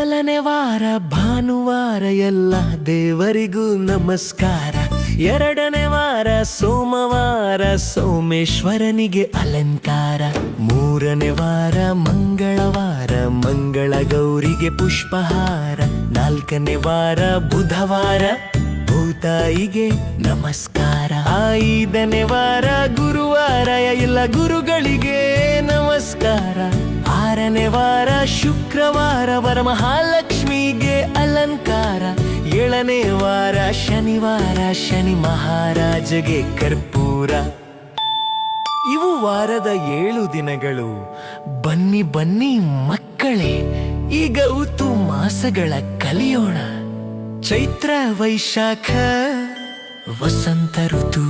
ಮೊದಲನೇ ವಾರ, ಭಾನುವಾರ ಎಲ್ಲ ದೇವರಿಗೂ ನಮಸ್ಕಾರ. ಎರಡನೇ ವಾರ, ಸೋಮವಾರ, ಸೋಮೇಶ್ವರನಿಗೆ ಅಲಂಕಾರ. ಮೂರನೇ ವಾರ, ಮಂಗಳವಾರ ಮಂಗಳ ಗೌರಿಗೆ ಪುಷ್ಪಹಾರ. ನಾಲ್ಕನೇ ವಾರ, ಬುಧವಾರ, ಭೂತಾಯಿಗೆ ನಮಸ್ಕಾರ. ಐದನೇ ವಾರ, ಗುರುವಾರ, ಎಲ್ಲ ಗುರುಗಳಿಗೆ ನಮಸ್ಕಾರ. ಆರನೇ ವಾರ, ಶುಕ್ರವಾರ, ವರಮಹಾಲಕ್ಷ್ಮಿಗೆ ಅಲಂಕಾರ. ಏಳನೇ ವಾರ, ಶನಿವಾರ, ಶನಿ ಮಹಾರಾಜಗೆ ಕರ್ಪೂರ. ಇವು ವಾರದ ಏಳು ದಿನಗಳು. ಬನ್ನಿ ಬನ್ನಿ ಮಕ್ಕಳೇ, ಈಗ ಉತ್ತು ಮಾಸಗಳ ಕಲಿಯೋಣ. ಚೈತ್ರ, ವೈಶಾಖ, ವಸಂತ ಋತು.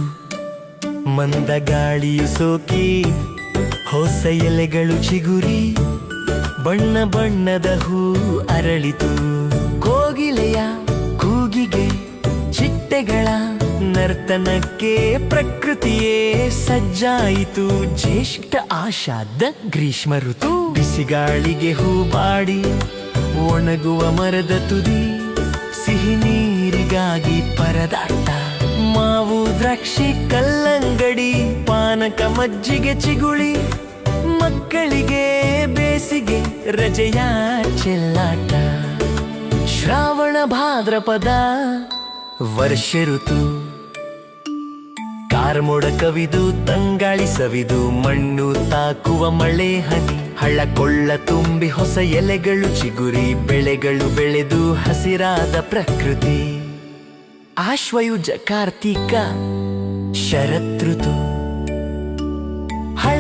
ಮಂದ ಗಾಳಿಯು ಸೋಕಿ, ಹೊಸ ಎಲೆಗಳು ಚಿಗುರಿ. ಬಣ್ಣ ಬಣ್ಣದ ಹೂ ಅರಳಿತು. ಕೋಗಿಲೆಯ ಕೂಗಿಗೆ ಚಿಟ್ಟೆಗಳ ನರ್ತನಕ್ಕೆ ಪ್ರಕೃತಿಯೇ ಸಜ್ಜಾಯಿತು. ಜ್ಯೇಷ್ಠ ಆಶಾದ ಗ್ರೀಷ್ಮ ಋತು. ಬಿಸಿಗಾಳಿಗೆ ಹೂ ಬಾಡಿ, ಒಣಗುವ ಮರದ ತುದಿ, ಸಿಹಿ ನೀರಿಗಾಗಿ ಪರದಾಟ. ಮಾವು ದ್ರಾಕ್ಷಿ ಕಲ್ಲಂಗಡಿ, ಪಾನಕ ಮಜ್ಜಿಗೆ ಚಿಗುಳಿ ಮಕ್ಕಳಿಗೆ ಬೇಸಿಗೆ ರಜೆಯ ಚೆಲ್ಲಾಟ. ಶ್ರಾವಣ ಭಾದ್ರಪದ ವರ್ಷ ಋತು. ಕಾರ್ಮೋಡ ಕವಿದು, ತಂಗಾಳಿ ಸವಿದು, ಮಣ್ಣು ತಾಕುವ ಮಳೆ ಹನಿ ಹಳ್ಳ ಕೊಳ್ಳ ತುಂಬಿ ಹೊಸ ಎಲೆಗಳು, ಚಿಗುರಿ ಬೆಳೆಗಳು ಬೆಳೆದು ಹಸಿರಾದ ಪ್ರಕೃತಿ. ಆಶ್ವಯುಜ ಕಾರ್ತೀಕ ಶರದೃತು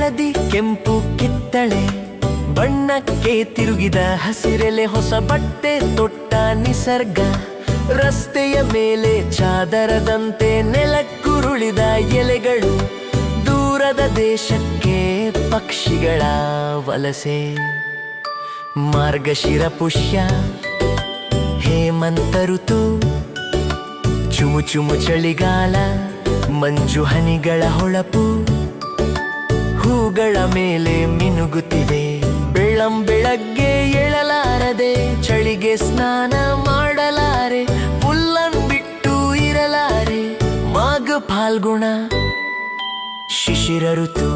ಹಳದಿ ಕೆಂಪು ಕಿತ್ತಳೆ, ಬಣ್ಣಕ್ಕೆ ತಿರುಗಿದ ಹಸಿರೆಲೆ ಹೊಸ ಬಟ್ಟೆ, ತೊಟ್ಟ ನಿಸರ್ಗ, ರಸ್ತೆಯ ಮೇಲೆ ಚಾದರದಂತೆ ನೆಲಕ್ಕುರುಳಿದ ಎಲೆಗಳು, ದೂರದ ದೇಶಕ್ಕೆ ಪಕ್ಷಿಗಳ ವಲಸೆ. ಮಾರ್ಗಶಿರ ಪುಷ್ಯ, ಹೇಮಂತ ಋತು ಚುಮು ಚುಮು ಚಳಿಗಾಲ, ಮಂಜು ಹನಿಗಳ ಹೊಳಪು ಹೂಗಳ ಮೇಲೆ ಮಿನುಗುತ್ತಿವೆ. ಬೆಳ್ಳಂ ಬೆಳಗ್ಗೆ ಏಳಲಾರದೆ, ಚಳಿಗೆ ಸ್ನಾನ ಮಾಡಲಾರೆ, ಹುಲ್ಲನ್ ಬಿಟ್ಟು ಇರಲಾರೆ ಮಾಗ ಫಾಲ್ಗುಣ, ಶಿಶಿರ ಋತು.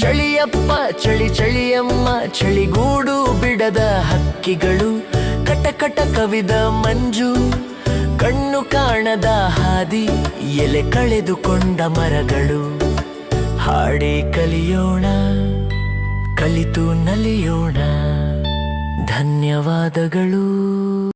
ಚಳಿಯಪ್ಪ, ಚಳಿ ಚಳಿಯಮ್ಮ, ಚಳಿಗೂಡು ಬಿಡದ ಹಕ್ಕಿಗಳು ಕಟಕಟ ಕವಿದ ಮಂಜು, ಕಣ್ಣು ಕಾಣದ ಹಾದಿ, ಎಲೆ ಕಳೆದುಕೊಂಡ ಮರಗಳು. ಹಾಡೇ ಕಲಿಯೋಣ ಕಲಿತು ನಲಿಯೋಣ. ಧನ್ಯವಾದಗಳು.